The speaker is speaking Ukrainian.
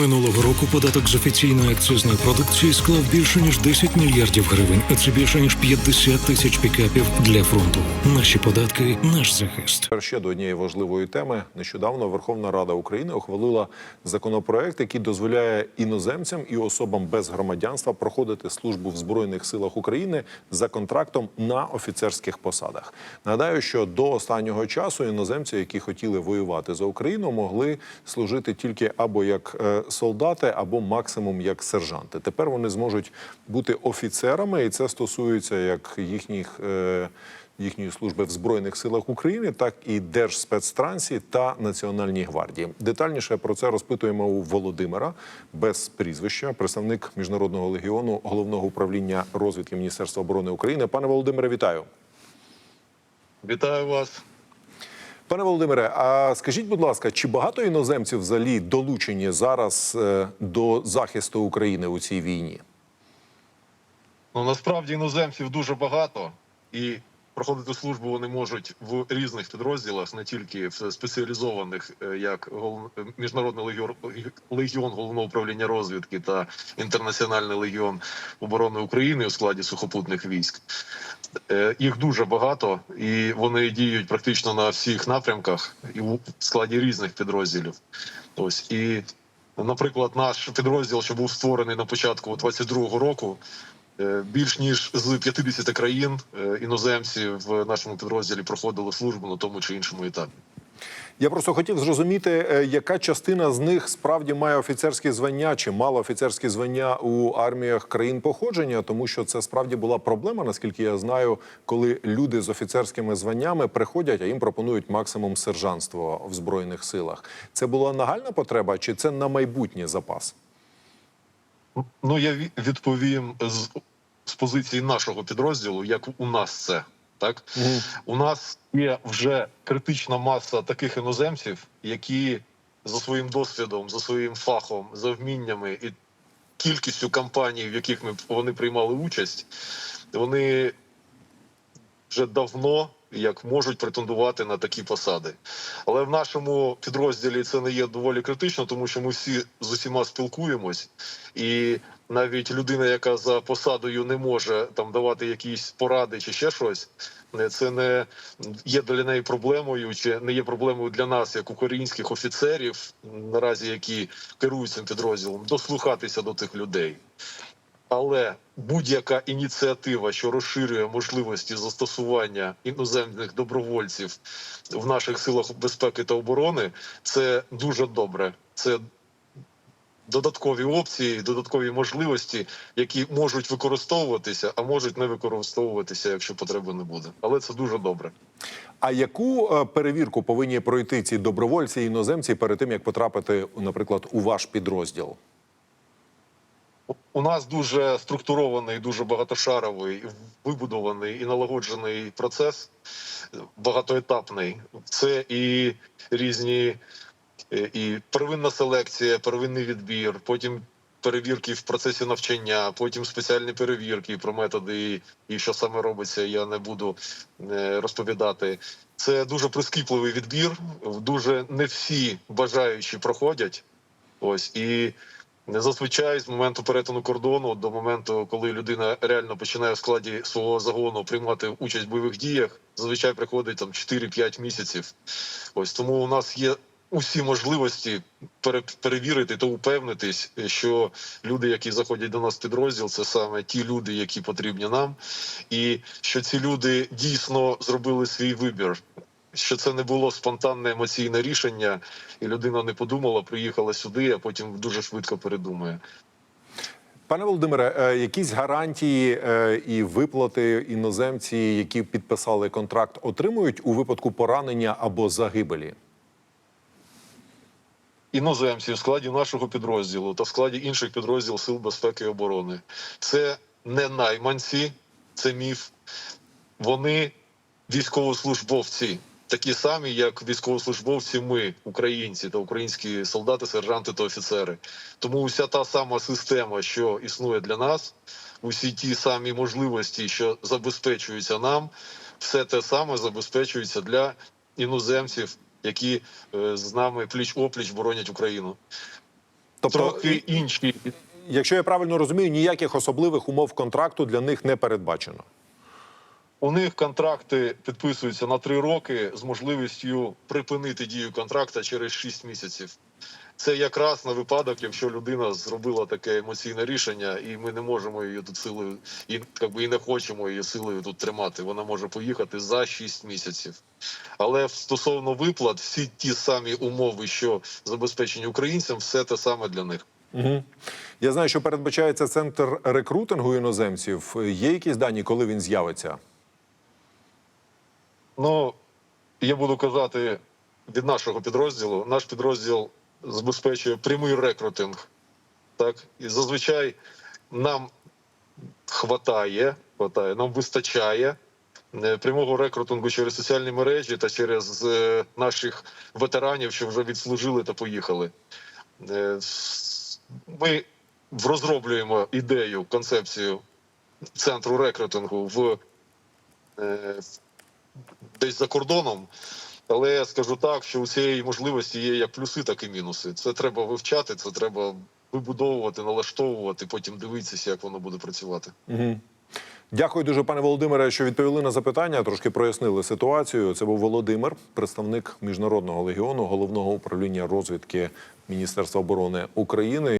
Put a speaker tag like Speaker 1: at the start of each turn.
Speaker 1: Минулого року податок з офіційної акцизної продукції склав більше ніж 10 мільярдів гривень, а це більше ніж 50 тисяч пікапів для фронту. Наші податки, наш захист.
Speaker 2: Ще до однієї важливої теми. Нещодавно Верховна Рада України ухвалила законопроект, який дозволяє іноземцям і особам без громадянства проходити службу в збройних силах України за контрактом на офіцерських посадах. Нагадаю, що до останнього часу іноземці, які хотіли воювати за Україну, могли служити тільки або як е, солдати, або максимум як сержанти. Тепер вони зможуть бути офіцерами, і це стосується як їхніх. е, їхньої служби в збройних силах України, так і Держспецтрансі та Національній гвардії. Детальніше про це розпитуємо у Володимира без прізвища, представник міжнародного легіону головного управління розвідки Міністерства оборони України. Пане Володимире, вітаю.
Speaker 3: Вітаю вас.
Speaker 2: Пане Володимире, а скажіть, будь ласка, чи багато іноземців взагалі долучені зараз е, до захисту України у цій війні?
Speaker 3: Ну насправді іноземців дуже багато, і проходити службу вони можуть в різних підрозділах, не тільки в спеціалізованих, е, як міжнародний легіон, легіон головного управління розвідки та інтернаціональний легіон оборони України у складі сухопутних військ. Е, Їх дуже багато, і вони діють практично на всіх напрямках і в складі різних підрозділів. Ось і, наприклад, наш підрозділ, що був створений на початку 22-го року, більш ніж з 50 країн е, іноземці в нашому підрозділі проходили службу на тому чи іншому етапі.
Speaker 2: Я просто хотів зрозуміти, е, яка частина з них справді має офіцерські звання чи мала офіцерські звання у арміях країн походження, тому що це справді була проблема, наскільки я знаю, коли люди з офіцерськими званнями приходять, а їм пропонують максимум сержантство в збройних силах. Це була нагальна потреба, чи це на майбутнє запас?
Speaker 3: Ну я відповім з, з позиції нашого підрозділу, як у нас це. Так у нас є вже критична маса таких іноземців, які за своїм досвідом, за своїм фахом, за вміннями і кількістю кампаній, в яких ми вони приймали участь, вони вже давно як можуть претендувати на такі посади. Але в нашому підрозділі це не є доволі критично, тому що ми всі з усіма спілкуємось, і навіть людина, яка за посадою не може там давати якісь поради чи ще щось, е, це не є для неї проблемою, чи не є проблемою для нас, як українських офіцерів, наразі які керують цим підрозділом, дослухатися до тих людей. Але будь-яка ініціатива, що розширює можливості застосування іноземних добровольців в наших силах безпеки та оборони, це дуже добре. Це додаткові опції, додаткові можливості, які можуть використовуватися, а можуть не використовуватися, якщо потреби не буде. Але це дуже добре.
Speaker 2: А яку е, перевірку повинні пройти ці добровольці і іноземці перед тим, як потрапити, наприклад, у ваш підрозділ?
Speaker 3: У нас дуже структурований, дуже багатошаровий, вибудований і налагоджений процес, багатоетапний. Це і різні е, і первинна селекція, первинний відбір, потім перевірки в процесі навчання, потім спеціальні перевірки про методи і, що саме робиться, я не буду е, розповідати. Це дуже прискіпливий відбір. Дуже не всі бажаючі проходять. Ось і зазвичай з моменту перетину кордону до моменту, коли людина реально починає в складі свого загону приймати участь в бойових діях, зазвичай приходить там 4-5 місяців. Ось тому у нас є усі можливості пере- перевірити та упевнитись, що люди, які заходять до нас в підрозділ, це саме ті люди, які потрібні нам, і що ці люди дійсно зробили свій вибір. Що це не було спонтанне емоційне рішення, і людина не подумала, приїхала сюди, а потім дуже швидко передумає.
Speaker 2: Пане Володимире, е, якісь гарантії е, і виплати іноземці, які підписали контракт, отримують у випадку поранення або загибелі?
Speaker 3: іноземці в складі нашого підрозділу та в складі інших підрозділів Сил безпеки і оборони. Це не найманці, це міф. Вони військовослужбовці, такі самі, як військовослужбовці, ми, українці та українські солдати, сержанти та офіцери. Тому уся та сама система, що існує для нас, усі ті самі можливості, що забезпечуються нам, все те саме забезпечується для іноземців, які е, з нами пліч опліч боронять Україну.
Speaker 2: Тобто,
Speaker 3: трохи інші.
Speaker 2: Якщо я правильно розумію, ніяких особливих умов контракту для них не передбачено.
Speaker 3: У них контракти підписуються на три роки з можливістю припинити дію контракта через 6 місяців. Це якраз на випадок, якщо людина зробила таке емоційне рішення, і ми не можемо її тут силою, і якби і не хочемо її силою тут тримати. Вона може поїхати за 6 місяців. Але стосовно виплат, всі ті самі умови, що забезпечені українцям, все те саме для них.
Speaker 2: Я знаю, що передбачається центр рекрутингу іноземців. Є якісь дані, коли він з'явиться?
Speaker 3: Ну, я буду казати від нашого підрозділу. Наш підрозділ забезпечує прямий рекрутинг. Так? І зазвичай нам хватає, хватає нам вистачає е, прямого рекрутингу через соціальні мережі та через е, наших ветеранів, що вже відслужили та поїхали. Е, Ми розроблюємо ідею, концепцію центру рекрутингу в десь за кордоном. Але я скажу так, що у цієї можливості є як плюси, так і мінуси. Це треба вивчати, це треба вибудовувати, налаштовувати, потім дивитися, як воно буде працювати.
Speaker 2: Дякую дуже, пане Володимире, що відповіли на запитання. Трошки прояснили ситуацію. Це був Володимир, представник міжнародного легіону головного управління розвідки Міністерства оборони України.